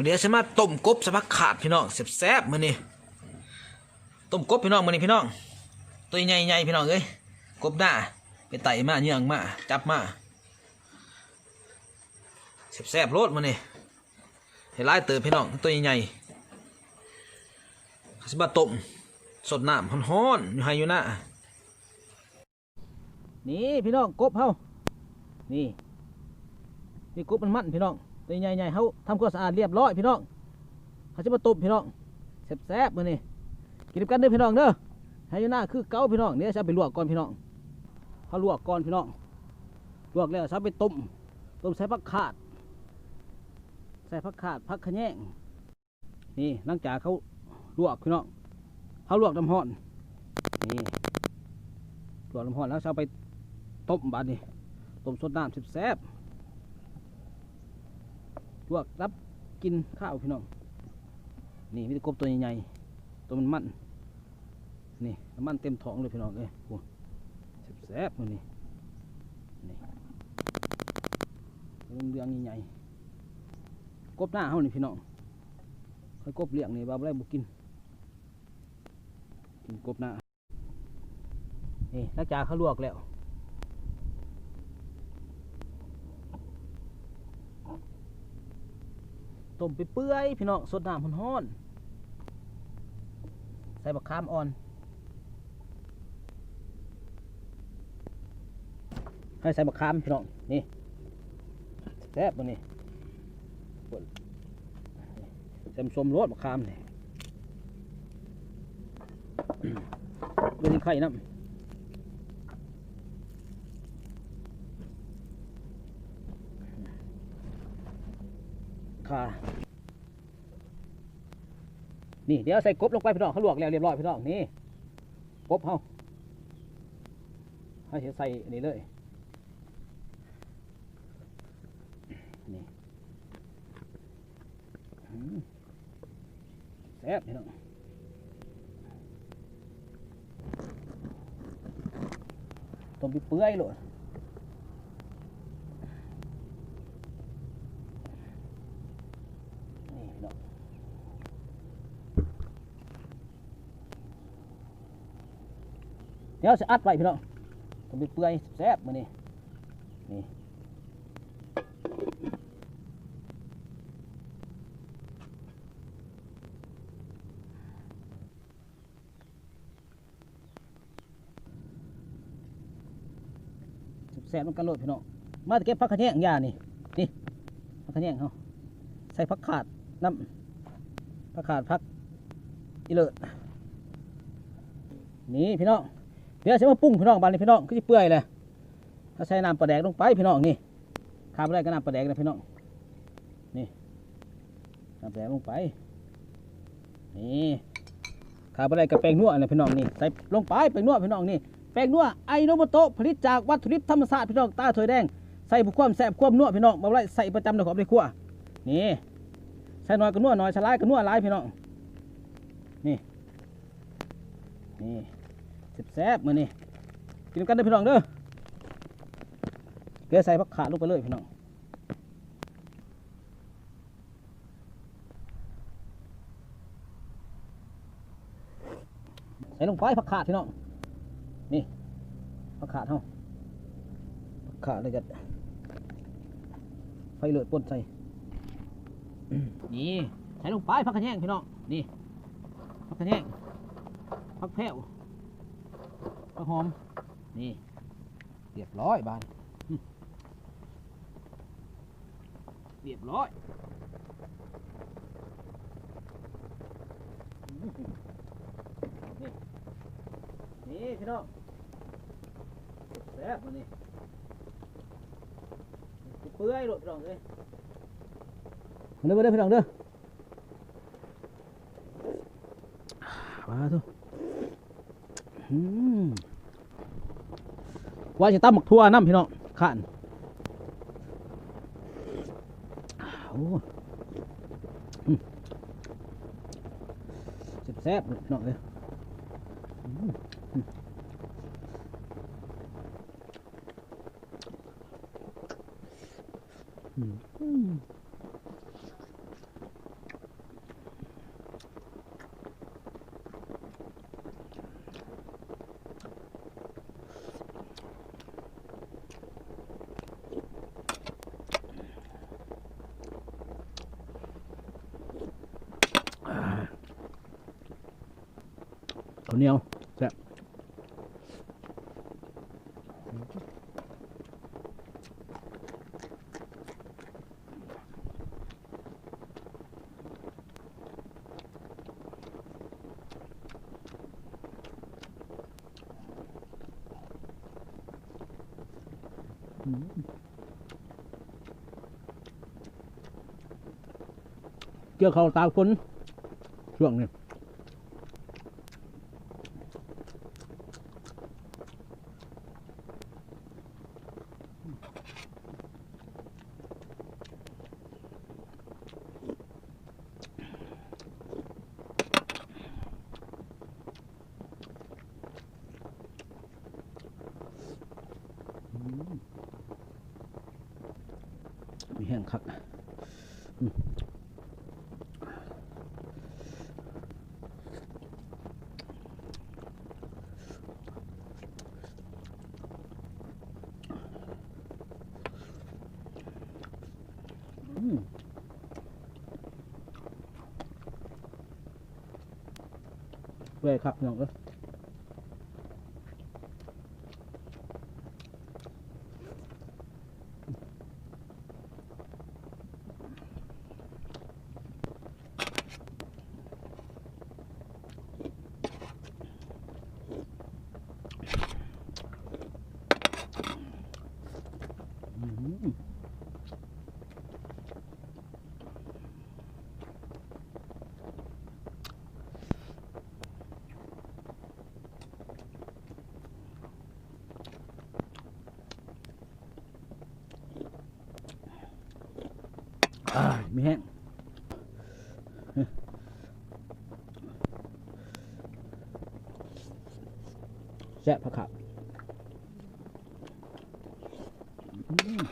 วันนี้ฉันมาต้มกบสะพักขาดพี่น้องแซ่บๆมื้อนี้ต้มกบพี่น้องมื้อนี้พี่น้อง ตัวใหญ่ๆพี่น้องเอ้ยกบหน้าไปไต่มาเยื่องมาจับมาแซ่บๆโลดมื้อนี้ให้หลายเติบพี่น้องตัวใหญ่ๆสิมาต้มสดน้ำฮ้อนๆอยู่ให้อยู่หน้านี่พี่น้องกบเฮานี่นี่กบมันมันพี่น้อง ตัวใหญ่ๆเขาทำความสะอาดเรียบร้อยพี่น้องเขาจะมาต้มพี่น้องแซ่บๆมือนี้กินกันเด้อพี่น้องเด้อให้อยู่หน้าคือเก้าพี่น้องเดี๋ยจะไปลวกก่อนพี่น้องเขาลวกก่อนพี่น้องลวกแล้วจะไปต้มต้มใส่ผักขาด ใส่ผักขาดผักขะแยงนี่หลังจากเขาลวกพี่น้องเขาลวกน้ำห้อนนี่ลวกน้ำห้อนแล้วจะไปต้มบัดนี้ต้มสดน้ำแซ่บ ลวกรับกินข้าวพี่น้อง นี่มีต่กบตัวใหญ่ๆตัวมันมันนี่มันเต็มท้องเลยพี่น้องเอ้ยโอ้แซ่บๆมันนี่นี่เรื่องใหญ่ๆกบหน้าเฮานี่พี่น้องค่อยกบเลี้ยงนี่บาบได้บุกินกินกบหน้านี่หลังจากเขาลวกแล้ว ต้มไปเปื่อยพี่น้องสดน้ำร้อนๆใส่บักขามอ่อน ให้ใส่บักขามพี่น้องนี่แซ่บมันนี่ปวดใส่สมรสบักขามนี่เป็นไข่น้ำ ค่ะนี่เดี๋ยวใส่กบลงไปพี่น้องเขาลวกแล้วเรียบร้อยพี่น้องนี่กบเขาให้ใส่นี่เลยนี่แซ่บพี่น้องต้มไปเปื่อยเลยนี่พี่น้อง เดี๋ยวจะอัดไว้พี่น้องต้มไปเปื่อยแซ่บมื้อนี้นี่แซ่บมันกันโลดพี่น้อง มาเก็บผักขะแยงยานี่ นี่ผักขะแยงเขาใส่ผักขาดน้ำผักขาดผักอีเลิศนี่พี่น้อง เดี๋ยวจะมาปรุงพี่น้องบานนี้พี่น้องก็จะเปื่อยเลยถ้าใส่น้ำปลาแดกลงไปพี่น้องนี่ขาดไม่ได้ก็น้ำปลาแดกนะพี่น้องนี่น้ำปลาแดกลงไปนี่ขาดไม่ได้กับแป้งนัวนะพี่น้องนี่ใส่ลงไปแป้งนัวพี่น้องนี่แป้งนัวไอโนโมโตะผลิตจากวัตถุดิบธรรมชาติพี่น้องตาถอยแดงใส่ผู้ความแซ่บความนัวพี่น้องมาไว้ใส่ประจำในของในครัวนี่ใส่น้อยก็นัวน้อยสลายก็นัวหลายพี่น้องนี่นี่ แซ่บๆมื้อนี้กินกันเด้อพี่น้องเด้อเกลือใส่ผักขาลงไปเลยพี่น้องใส่ลงไปผักขาดพี่น้องนี่ผักขาดเฮาผักขาดเลยกันไฟเลือดป่นใส่นี่ใส่ลงไปผักขะแยงพี่น้องนี่ผักขะแยงผักแพ้ว ข้าวหอม นี่ เรียบร้อยบานอืมเรียบร้อยอืมนี่นี่พี่น้องแซ่บมันนี่เปื่อยโลดพี่น้องเลยมาเด้อมาเด้อพี่น้องเด้อมาทุกอืม ว่าจะตั้มหมักทั่วน้ำพี่น้องขันเจ็บแซ่บเลยพี่น้องเลยอืม เหนียวแซ่บเกี่ยวเขาตากฝนช่วงนี้ มีแห้งคักอืมอืม เว้ยครับน้องเอ้ยอืม อ่ามีแห้งแซ่บผักขาวอืม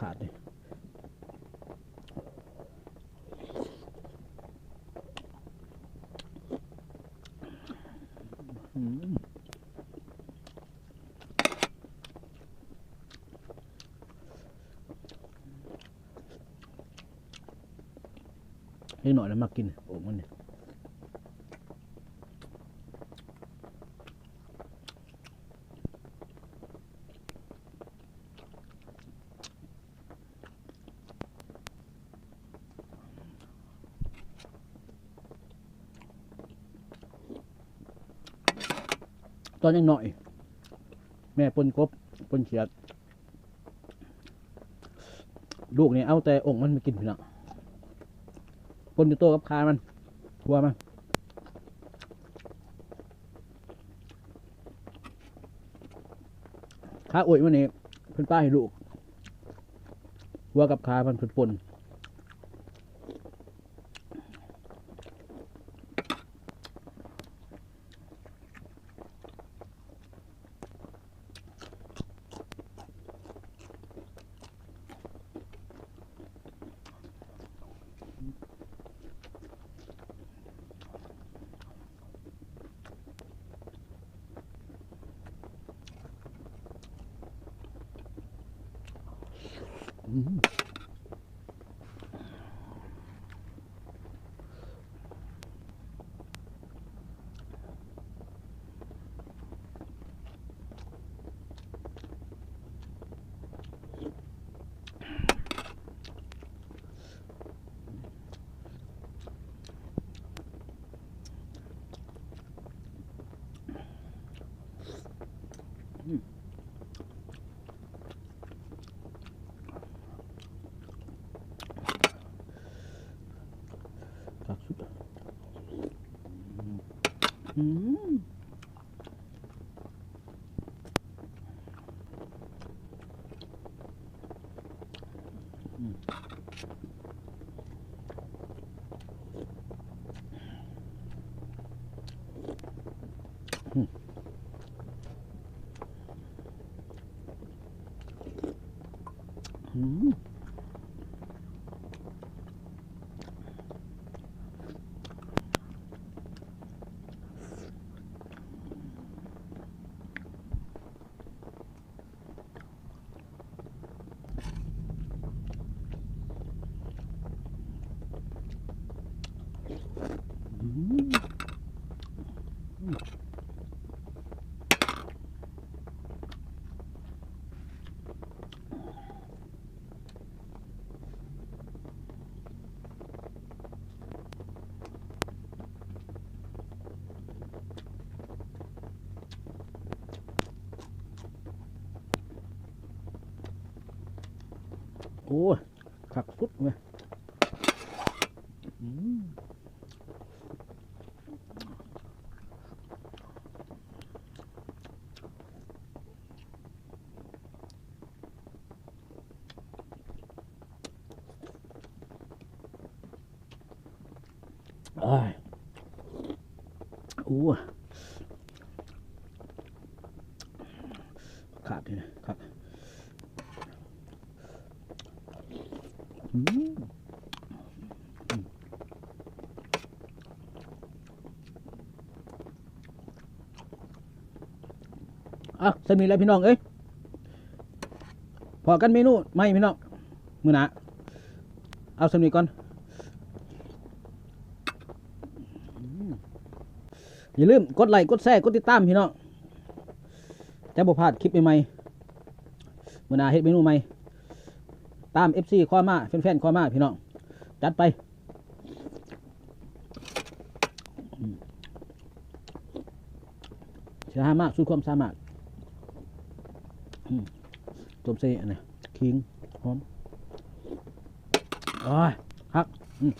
ขาดเลยอืมให้หน่อยแล้วมากินโอ้มันเนี่ย อนยังหน่อย แม่ปนกบปนเขียด ลูกนี่เอาแต่องค์มันไม่กินพี่น้องปนอยู่โตวกับคามันทัวมันขาอวยมันนี่เพิ่นป้าให้ลูกหัวกับคามันเพิ่นปน มคัก 음. 음. 음. 음. โอ้ยขักสุดเลยอืมอ้ายโอ้ยขาดเลยนะครับ อืมอืม อะสมีแล้วพี่น้องเอ้ยพอกันเมนูไม่พี่น้องมือหนาเอาสมีก่อนอย่าลืมกดไลค์กดแชร์กดติดตามพี่น้องจะบ่พลาดคลิปใหม่ๆมือหนาเฮ็ดเมนูใหม่ตาม FC ข้อมาแฟนๆข้อมาพี่น้องจัดไปอืมสามารถสู้ความสามารถ ต้มเส้นนะคิงหอมอ๋อฮักอืม